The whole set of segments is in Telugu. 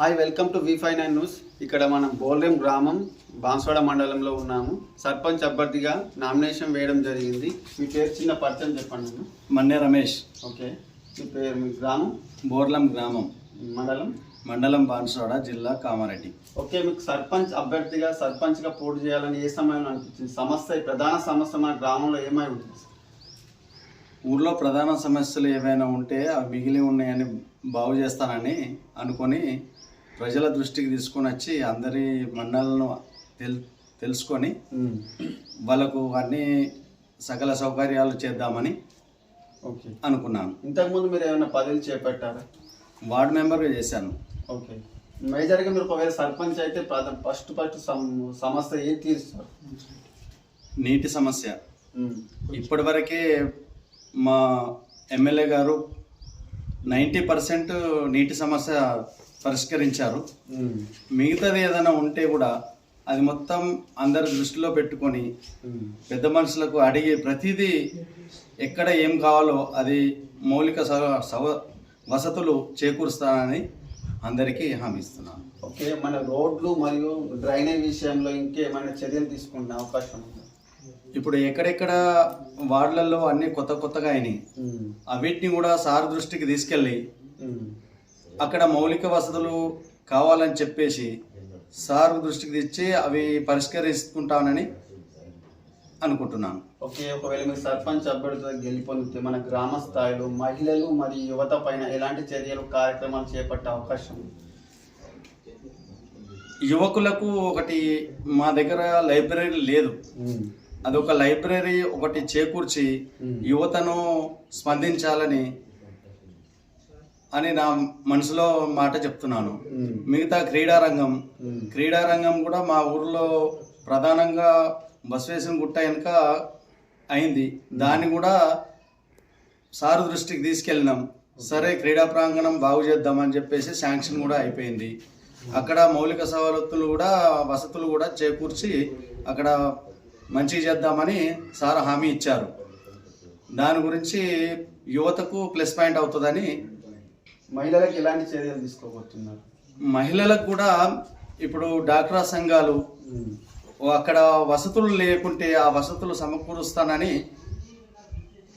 Hi welcome to V five nine news ఇక్కడ మనం బోల్రేం గ్రామం బాన్స్వాడ మండలంలో ఉన్నాము. సర్పంచ్ అభ్యర్థిగా నామినేషన్ వేయడం జరిగింది. మీ పేరు చిన్న పరిచయం చెప్పండి. మన్నే రమేష్. ఓకే. మీ పేరు మీ గ్రామం? బోర్లం గ్రామం. మండలం? మండలం బాన్సోడ జిల్లా కామారెడ్డి. ఓకే మీకు సర్పంచ్ అభ్యర్థిగా సర్పంచ్గా పోటీ చేయాలని ఏ సమయంలో అనిపించింది? సమస్య ప్రధాన సమస్య మన గ్రామంలో ఏమై ఉంటుంది? ఊర్లో ప్రధాన సమస్యలు ఏవైనా ఉంటే అవి మిగిలి ఉన్నాయని బాగు చేస్తానని అనుకొని ప్రజల దృష్టికి తీసుకొని వచ్చి అందరి మండలను తెల్ తెలుసుకొని వాళ్ళకు అన్ని సకల సౌకర్యాలు చేద్దామని ఓకే. అనుకున్నాను. ఇంతకుముందు మీరు ఏమైనా పదవులు చేపట్టారా? వార్డు మెంబర్గా చేశాను. ఓకే. మేజర్గా మీరు ఒకవేళ సర్పంచ్ అయితే ఫస్ట్ ఫస్ట్ సమస్య ఏం తీరుస్తారు? నీటి సమస్య. ఇప్పటివరకే మా ఎమ్మెల్యే గారు నైంటీ పర్సెంట్ నీటి సమస్య పరిష్కరించారు. మిగతాది ఏదైనా ఉంటే కూడా అది మొత్తం అందరి దృష్టిలో పెట్టుకొని. పెద్ద మనుషులకు అడిగి ప్రతిదీ ఎక్కడ ఏం కావాలో అది మౌలిక సవ- సవ- వసతులు చేకూరుస్తానని అందరికీ హామీ ఇస్తున్నాను ఓకే మన రోడ్లు మరియు డ్రైనేజ్ విషయంలో ఇంకేమైనా చర్యలు తీసుకునే అవకాశం ఉందా ఇప్పుడు ఎక్కడెక్కడ వార్డులలో అన్నీ కొత్త కొత్తగా అయినాయి. అవిటిని కూడా సార్ దృష్టికి తీసుకెళ్ళి. అక్కడ మౌలిక వసతులు కావాలని చెప్పేసి సార్ దృష్టికి తెచ్చి అవి పరిష్కరించుకుంటానని అనుకుంటున్నాను ఓకే ఒకవేళ మీరు సర్పంచ్ అభ్యర్థిగా గెలుపొందితే మన గ్రామ స్థాయిలో మహిళలు మరియు యువత పైన ఎలాంటి చర్యలు కార్యక్రమాలు చేపట్టే అవకాశం? యువకులకు ఒకటి మా దగ్గర లైబ్రరీ లేదు. అదొక లైబ్రరీ ఒకటి చేకూర్చి. యువతను స్పందించాలని అని నా మనసులో మాట చెప్తున్నాను. మిగతా క్రీడారంగం. క్రీడారంగం కూడా మా ఊర్లో ప్రధానంగా బసవేశ్వరం గుట్ట వెనుక అయింది. దాన్ని కూడా సారు దృష్టికి తీసుకెళ్ళినాం. సరే క్రీడా ప్రాంగణం బాగు చేద్దామని చెప్పేసి శాంక్షన్ కూడా అయిపోయింది. అక్కడ మౌలిక సవలతులు కూడా వసతులు కూడా చేకూర్చి అక్కడ మంచిగా చేద్దామని సార్ హామీ ఇచ్చారు. దాని గురించి యువతకు ప్లస్ పాయింట్ అవుతుందని మహిళలకు ఎలాంటి చర్యలు తీసుకోబోతున్నారు? మహిళలకు కూడా ఇప్పుడు డాక్రా సంఘాలు అక్కడ వసతులు లేకుంటే ఆ వసతులు సమకూరుస్తానని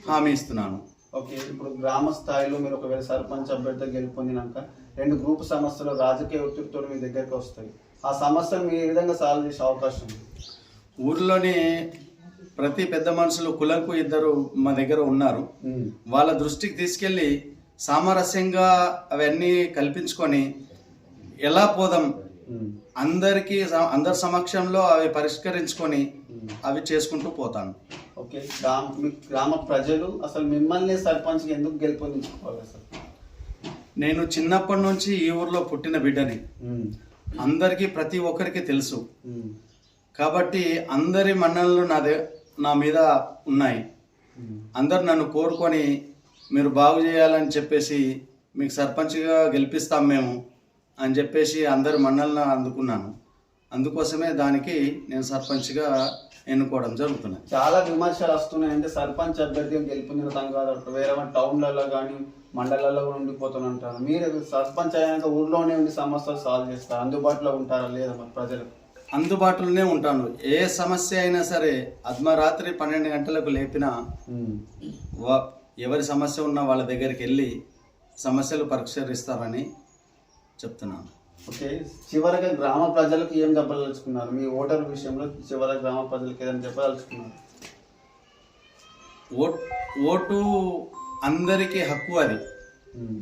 హామీ ఇస్తున్నాను. ఓకే ఇప్పుడు గ్రామ స్థాయిలో మీరు ఒకవేళ సర్పంచ్ అభ్యర్థి గెలుపొందినాక రెండు గ్రూప్ సమస్యలు రాజకీయ ఒత్తిడితో మీ దగ్గరికి వస్తాయి. ఆ సమస్యను మీరు ఏ విధంగా సాల్వ్ చేసే అవకాశం ఉంది? ఊర్లోని ప్రతి పెద్ద మనుషులు కులంకు ఇద్దరు మా దగ్గర ఉన్నారు. వాళ్ళ దృష్టికి తీసుకెళ్ళి సామరస్యంగా అవన్నీ కల్పించుకొని ఎలా పోదాం. అందరికీ అందరి సమక్షంలో అవి పరిష్కరించుకొని. అవి చేసుకుంటూ పోతాను ఓకే గ్రామ గ్రామ ప్రజలు అసలు మిమ్మల్ని సర్పంచ్ ఎందుకు గెలుపొందించుకోవాలి అసలు నేను చిన్నప్పటి నుంచి ఈ ఊర్లో పుట్టిన బిడ్డని. అందరికీ ప్రతి ఒక్కరికి తెలుసు. కాబట్టి అందరి మన్ననలు నా నా మీద ఉన్నాయి. అందరు నన్ను కోరుకొని మీరు బాగు చేయాలని చెప్పేసి మీకు సర్పంచ్గా గెలిపిస్తాం మేము అని చెప్పేసి అందరి మన్నలను అందుకున్నాను. అందుకోసమే దానికి నేను సర్పంచ్గా ఎన్నుకోవడం జరుగుతున్నది చాలా విమర్శలు వస్తున్నాయి అంటే సర్పంచ్ అభ్యర్థిగా గెలుపొందిన కాదు వేరే టౌన్లలో కానీ మండలాల్లో కూడా ఉండిపోతున్నారు మీరు సర్పంచ్ అయ్యాక ఊర్లోనే ఉండి సమస్యలు సాల్వ్ చేస్తారు? అందుబాటులో ఉంటారా లేదా మరి ప్రజలకు అందుబాటులోనే ఉంటాను. ఏ సమస్య అయినా సరే అర్ధరాత్రి పన్నెండు గంటలకు లేపినా ఎవరి సమస్య ఉన్నా వాళ్ళ దగ్గరికి వెళ్ళి సమస్యలు పరిష్కరిస్తారని చెప్తున్నాను. ఓకే చివరగా గ్రామ ప్రజలకు ఏం చెప్పదలుచుకున్నారు? మీ ఓటర్ విషయంలో చివర గ్రామ ప్రజలకు ఏదైనా చెప్పదలుచుకున్నారు? ఓట్ ఓటు అందరికీ హక్కు అది. ఉమ్.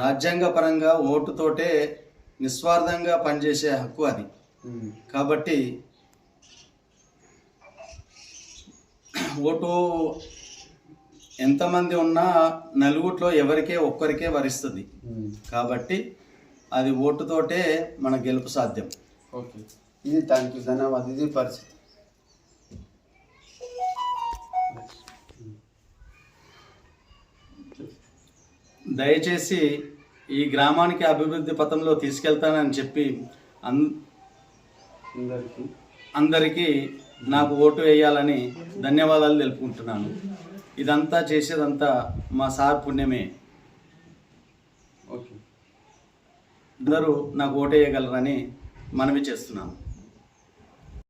రాజ్యాంగ పరంగా ఓటుతోటే నిస్వార్థంగా పనిచేసే హక్కు అది. కాబట్టి ఓటు ఎంతమంది ఉన్నా నలుగుట్లో ఎవరికే ఒక్కరికే వరిస్తుంది. కాబట్టి అది ఓటుతోటే మన గెలుపు సాధ్యం. ఓకే. ఇది థ్యాంక్ యూ. ధన్యవాదాలు. ఇది పరిస్థితి దయచేసి ఈ గ్రామానికి అభివృద్ధి పథంలో తీసుకెళ్తానని చెప్పి అందరికీ. అందరికీ నాకు ఓటు వేయాలని ధన్యవాదాలు తెలుపుకుంటున్నాను. ఇదంతా చేసేదంతా మా సార్ పుణ్యమే. ఓకే. అందరూ నాకు ఓటేయగలరని మనవి చేస్తున్నాను